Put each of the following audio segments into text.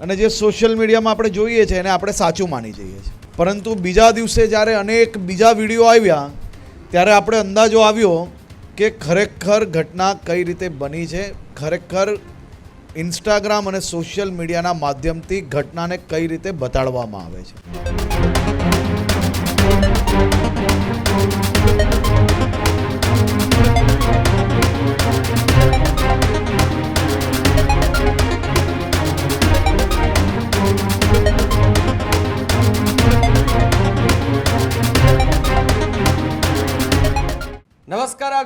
અને જે સોશિયલ મીડિયામાં આપણે જોઈએ છીએ એને આપણે સાચું માની જઈએ છીએ. પરંતુ બીજા દિવસે જ્યારે અનેક બીજા વીડિયો આવ્યા, ત્યારે આપણે અંદાજો આવ્યો કે ખરેખર ઘટના કઈ રીતે બની છે, ખરેખર ઇન્સ્ટાગ્રામ અને સોશિયલ મીડિયાના માધ્યમથી ઘટનાને કઈ રીતે બતાડવામાં આવે છે.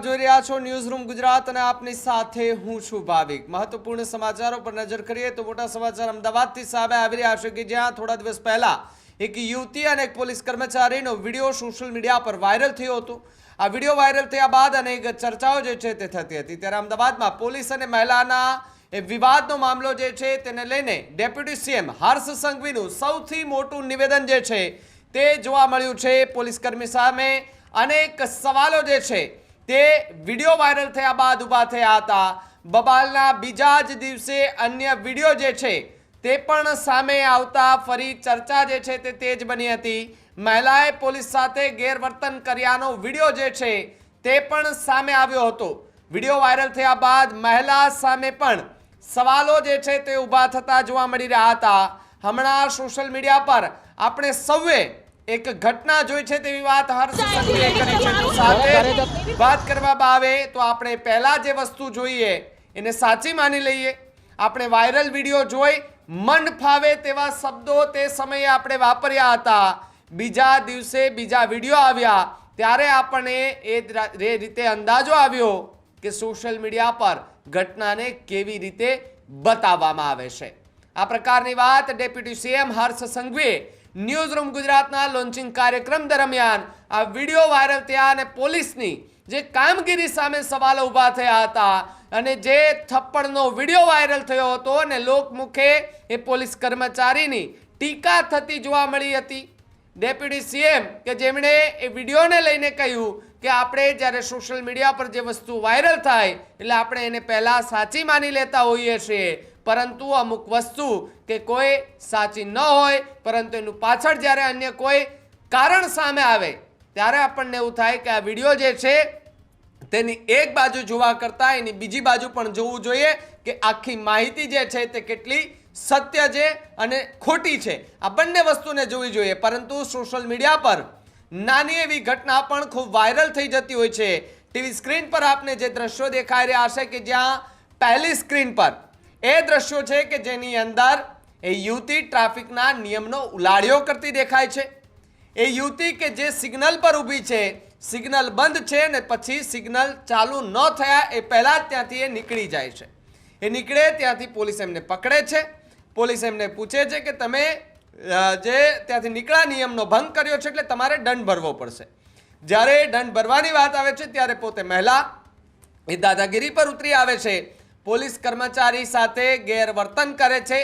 જોઈ રહ્યા છો ન્યૂઝ રૂમ ગુજરાત અને આપની સાથે હું છું ભાવિક. મહત્વપૂર્ણ સમાચારો પર નજર કરીએ તો મોટા સમાચાર અમદાવાદથી સામે આવી રહ્યા છે કે જ્યાં થોડા દિવસ પહેલા એક યુવતી અને એક પોલીસ કર્મચારીનો વીડિયો સોશિયલ મીડિયા પર વાયરલ થયો હતો. આ વીડિયો વાયરલ થયા બાદ અનેક ચર્ચાઓ જે છે તે થતી હતી. ત્યારે અમદાવાદમાં પોલીસ અને મહિલાના એ વિવાદનો મામલો જે છે તેને લઈને ડેપ્યુટી સીએમ હર્ષ સંઘવીનું સૌથી મોટું નિવેદન જે છે તે જોવા મળ્યું છે. પોલીસ કર્મી સામે અનેક સવાલો જે છે તે વીડિયો વાયરલ થયા બાદ ઊભા થયા હતા. બબાલના બીજા જ દિવસે અન્ય વીડિયો જે છે તે પણ સામે આવતા ફરી ચર્ચા જે છે તે તેજ બની હતી. મહિલાએ પોલીસ સાથે ગેરવર્તન કર્યાનો વીડિયો જે છે તે પણ સામે આવ્યો હતો. વીડિયો વાયરલ થયા બાદ મહિલા સામે પણ સવાલો જે છે તે ઊભા થતા જોવા મળી રહ્યા હતા. હમણાં સોશિયલ મીડિયા પર આપણે સૌએ એક ઘટના જોઈ છે તેવી વાત હર્ષ કરી સાથે વાત કરવામાં આવે તો આપણે પહેલા જે વસ્તુ જોઈએ એને સાચી માની લઈએ. આપણે વાયરલ વીડિયો જોઈ મન ફાવે તેવા શબ્દો તે સમયે આપણે વાપર્યા હતા. બીજા દિવસે બીજા વીડિયો આવ્યા ત્યારે આપણને એ એ રીતે અંદાજો આવ્યો કે સોશિયલ મીડિયા પર ઘટનાને કેવી રીતે બતાવવામાં આવે છે. આ પ્રકારની વાત ડેપ્યુટી સીએમ હર્ષ સંઘવીએ ન્યૂઝ રૂમ ગુજરાતના લોન્ચિંગ કાર્યક્રમ દરમિયાન આ વીડિયો વાયરલ થયા અને પોલીસની જે કામગીરી સામે સવાલો ઊભા થયા હતા અને જે થપ્પડનો વીડિયો વાયરલ થયો હતો અને લોકમુખે એ પોલીસ કર્મચારીની ટીકા થતી જોવા મળી હતી. ડેપ્યુટી સીએમ કે જેમણે એ વિડીયોને લઈને કહ્યું કે આપણે જ્યારે સોશિયલ મીડિયા પર જે વસ્તુ વાયરલ થાય એટલે આપણે એને પહેલાં સાચી માની લેતા હોઈએ છીએ. પરંતુ અમુક વસ્તુ કે કોઈ સાચી ન હોય, પરંતુ એનું પાછળ જ્યારે અન્ય કોઈ કારણ સામે આવે, ત્યારે આપણને એવું થાય કે આ વીડિયો જે છે, તેની એક બાજુ જોવા કરતાં એની બીજી બાજુ પણ જોવું જોઈએ કે આખી માહિતી જે છે તે કેટલી સત્ય છે અને ખોટી છે. આ બંને વસ્તુને જોવી જોઈએ, પરંતુ સોશિયલ મીડિયા પર નાની એવી ઘટના પણ ખૂબ વાયરલ થઈ જતી હોય છે. ટીવી સ્ક્રીન પર આપને જે દ્રશ્યો દેખાઈ રહ્યા હશે કે જ્યાં પહેલી સ્ક્રીન પર એ દ્રશ્યો છે કે જેની અંદર એ યુવતી ટ્રાફિકના નિયમનો ઉલાળ્યો કરતી દેખાય છે. એ યુવતી કે જે સિગ્નલ પર ઊભી છે, સિગ્નલ બંધ છે ને પછી સિગ્નલ ચાલુ ન થયા એ પહેલાં જ ત્યાંથી એ નીકળી જાય છે. એ નીકળે ત્યાંથી પોલીસ એમને પકડે છે. પોલીસ એમને પૂછે છે કે તમે જે ત્યાંથી નીકળ્યા નિયમનો ભંગ કર્યો છે એટલે તમારે દંડ ભરવો પડશે. જ્યારે દંડ ભરવાની વાત આવે છે, ત્યારે પોતે મહિલા એ દાદાગીરી પર ઉતરી આવે છે. પોલીસ કર્મચારી સાથે ગેરવર્તન કરે છે.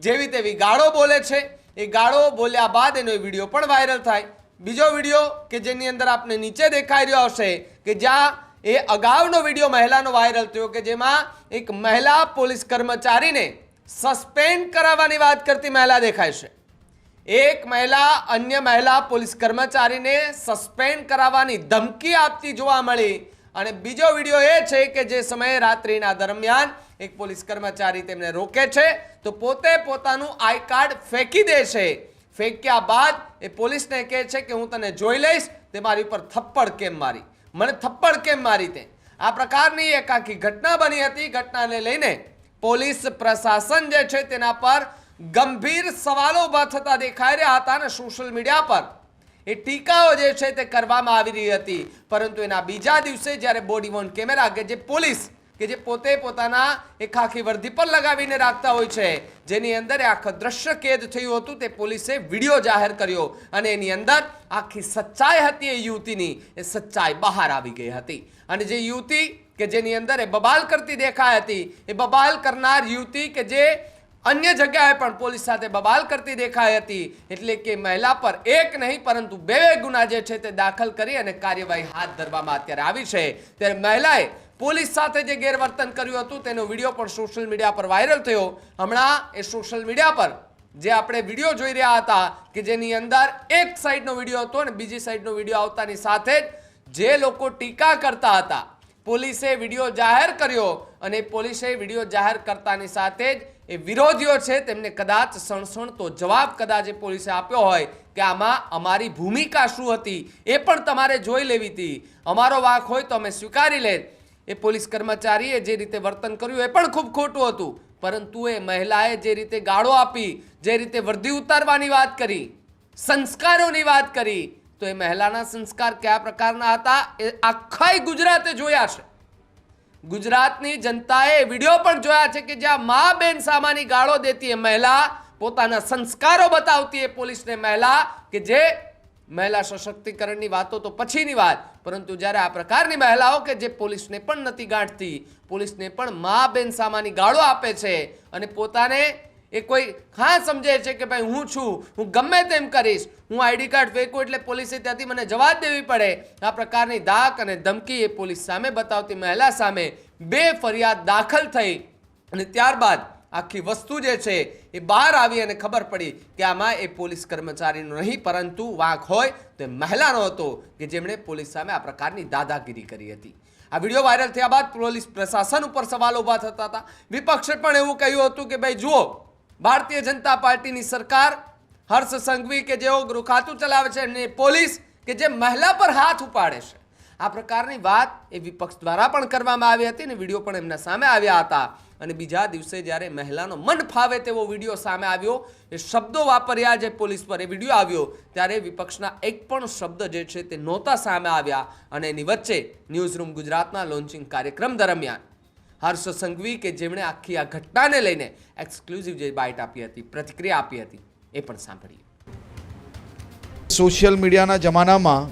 જેવી તેવી ગાળો બોલે છે. એ ગાળો બોલ્યા બાદ એનો વીડિયો પણ વાયરલ થાય. બીજો વીડિયો કે જેની અંદર આપને નીચે દેખાઈ રહ્યો હશે કે જ્યાં એ અગાઉનો વીડિયો મહિલાનો વાયરલ થયો કે જેમાં એક મહિલા પોલીસ કર્મચારીને સસ્પેન્ડ કરાવવાની વાત કરતી મહિલા દેખાય છે. એક મહિલા અન્ય મહિલા પોલીસ કર્મચારીને સસ્પેન્ડ કરાવવાની ધમકી આપતી જોવા મળી અને બીજો વીડિયો એ છે કે જે સમયે રાત્રિના દરમિયાન એક પોલીસ કર્મચારી તેમને રોકે છે, તો પોતે પોતાનું આઈ કાર્ડ ફેંકી દે છે. ફેંક્યા બાદ એ પોલીસને કહે છે કે હું તને જોઈ લઈશ, તે મારી ઉપર થપ્પડ કેમ મારી? મને થપ્પડ કેમ મારી તે? આ પ્રકારની એક આખી ઘટના બની હતી. ઘટનાને લઈને પોલીસ પ્રશાસન જે છે તેના પર ગંભીર સવાલો ઊભા થતા દેખાઈ રહ્યા હતા અને સોશિયલ મીડિયા પર એ ટીકાઓ જે છે તે કરવામાં આવી રહી હતી. પરંતુ એના બીજા દિવસે જ્યારે બોડી વોન કેમેરા કે જે પોલીસ કે જે પોતે પોતાના એક આખી વર્દી પર લગાવીને રાખતા હોય છે, જેની અંદર આખું દ્રશ્ય કેદ થયું હતું, તે પોલીસે વીડિયો જાહેર કર્યો અને એની અંદર આખી સચ્ચાઈ હતી એ યુવતીની, એ સચ્ચાઈ બહાર આવી ગઈ હતી. અને જે યુવતી કે જેની અંદર એ બબાલ કરતી દેખાઈ હતી, એ બબાલ કરનાર યુવતી કે જે અન્ય જગ્યાએ પણ પોલીસ સાથે બબાલ કરતી દેખાઈ હતી. એટલે કે મહિલા પર એક નહીં, પરંતુ બે ગુના જે છે તે દાખલ કરી અને કાર્યવાહી હાથ ધરવામાં અત્યારે આવી છે. ત્યારે મહિલાએ પોલીસ સાથે જે ગેરવર્તન કર્યું હતું, તેનો વીડિયો પણ સોશિયલ મીડિયા પર વાયરલ થયો. હમણાં એ સોશિયલ મીડિયા પર જે આપણે વીડિયો જોઈ રહ્યા હતા કે જેની અંદર એક સાઈડનો વીડિયો હતો અને બીજી સાઈડનો વીડિયો આવતાની સાથે જ જે લોકો ટીકા કરતા હતા, પોલીસે વીડિયો જાહેર કર્યો અને પોલીસે વીડિયો જાહેર કરતાની સાથે જ એ વિરોધીઓ છે, તેમને કદાચ સણસણતો જવાબ કદાચ એ પોલીસે આપ્યો હોય કે આમાં અમારી ભૂમિકા શું હતી એ પણ તમારે જોઈ લેવી હતી. અમારો વાંક હોય તો અમે સ્વીકારી લે. એ પોલીસ કર્મચારીએ જે રીતે વર્તન કર્યું એ પણ ખૂબ ખોટું હતું. પરંતુ એ મહિલાએ જે રીતે ગાળો આપી, જે રીતે વર્દી ઉતારવાની વાત કરી, સંસ્કારોની વાત કરી, તો એ મહિલાના સંસ્કાર કયા પ્રકારના હતા એ આખાય ગુજરાતે જોયા છે. ગુજરાતની જનતાએ વીડિયો પણ જોયા છે કે જ્યાં મા બેન સામાની ગાળો દેતી એ મહિલા, પોતાના સંસ્કારો બતાવતી એ પોલીસને મહિલા, કે જે મહિલા સશક્તિકરણની વાતો તો પછીની વાત, પરંતુ જ્યારે આ પ્રકારની મહિલાઓ કે જે પોલીસને પણ નથી ગાંઠતી પોલીસને પણ મા બેન સામાની ગાળો આપે છે અને પોતાને એ કોઈ હા સમજે છે કે ભાઈ હું છું, હું ગમે તેમ કરીશ, હું આઈડી કાર્ડ ફેંકું એટલે પોલીસે ત્યાંથી મને જવાબ દેવી પડે. આ પ્રકારની ધાક અને ધમકી એ પોલીસ સામે બતાવતી મહિલા સામે બે ફરિયાદ દાખલ થઈ અને ત્યારબાદ આખી વસ્તુ જે છે એ બહાર આવી અને ખબર પડી કે આમાં એ પોલીસ કર્મચારીનો નહીં, પરંતુ વાંક હોય તો એ મહિલાનો હતો કે જેમણે પોલીસ સામે આ પ્રકારની દાદાગીરી કરી હતી. આ વીડિયો વાયરલ થયા બાદ પોલીસ પ્રશાસન ઉપર સવાલો ઊભા થતા હતા. વિપક્ષે પણ એવું કહ્યું હતું કે, ભાઈ જુઓ ભારતીય જનતા પાર્ટીની સરકાર હર્ષ સંઘવી કે જેઓ ગૃહ ખાતું ચલાવે છે અને પોલીસ કે જે મહિલા પર હાથ ઉપાડે છે. આ પ્રકારની વાત એ વિપક્ષ દ્વારા પણ કરવામાં આવી હતી અને વીડિયો પણ એમના સામે આવ્યા હતા. અને બીજા દિવસે જ્યારે મહિલાનો મન ફાવે તેવો વીડિયો સામે આવ્યો, એ શબ્દો વાપર્યા જે પોલીસ પર એ વીડિયો આવ્યો, ત્યારે વિપક્ષના એક પણ શબ્દ જે છે તે નહોતા સામે આવ્યા. અને એની વચ્ચે ન્યૂઝરૂમ ગુજરાતના લોન્ચિંગ કાર્યક્રમ દરમિયાન હર્ષ સંઘવી કે જેમણે આખી આ ઘટનાને લઈને એક્સક્લુઝિવ જે બાઇટ આપી હતી, પ્રતિક્રિયા આપી હતી, એ પણ સાંભળીએ. સોશિયલ મીડિયાના જમાનામાં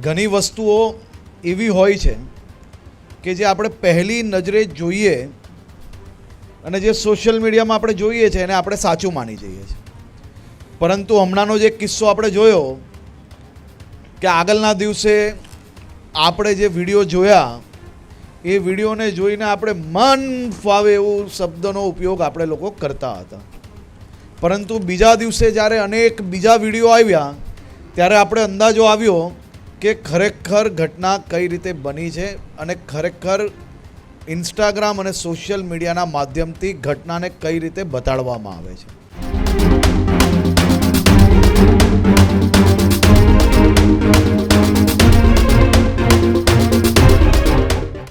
ઘણી વસ્તુઓ એવી હોય છે કે જે આપણે પહેલી નજરે જોઈએ અને જે સોશિયલ મીડિયામાં આપણે જોઈએ છે એને આપણે સાચું માની જઈએ છીએ. પરંતુ હમણાંનો જે કિસ્સો આપણે જોયો કે આગળના દિવસે આપણે જે વીડિયો જોયા એ વિડીયોને જોઈને આપણે મન ફાવે એવું શબ્દનો ઉપયોગ આપણે લોકો કરતા હતા. પરંતુ બીજા દિવસે જ્યારે અનેક બીજા વીડિયો આવ્યા, ત્યારે આપણે અંદાજો આવ્યો કે ખરેખર ઘટના કઈ રીતે બની છે અને ખરેખર ઇન્સ્ટાગ્રામ અને સોશિયલ મીડિયાના માધ્યમથી ઘટનાને કઈ રીતે બતાડવામાં આવે છે.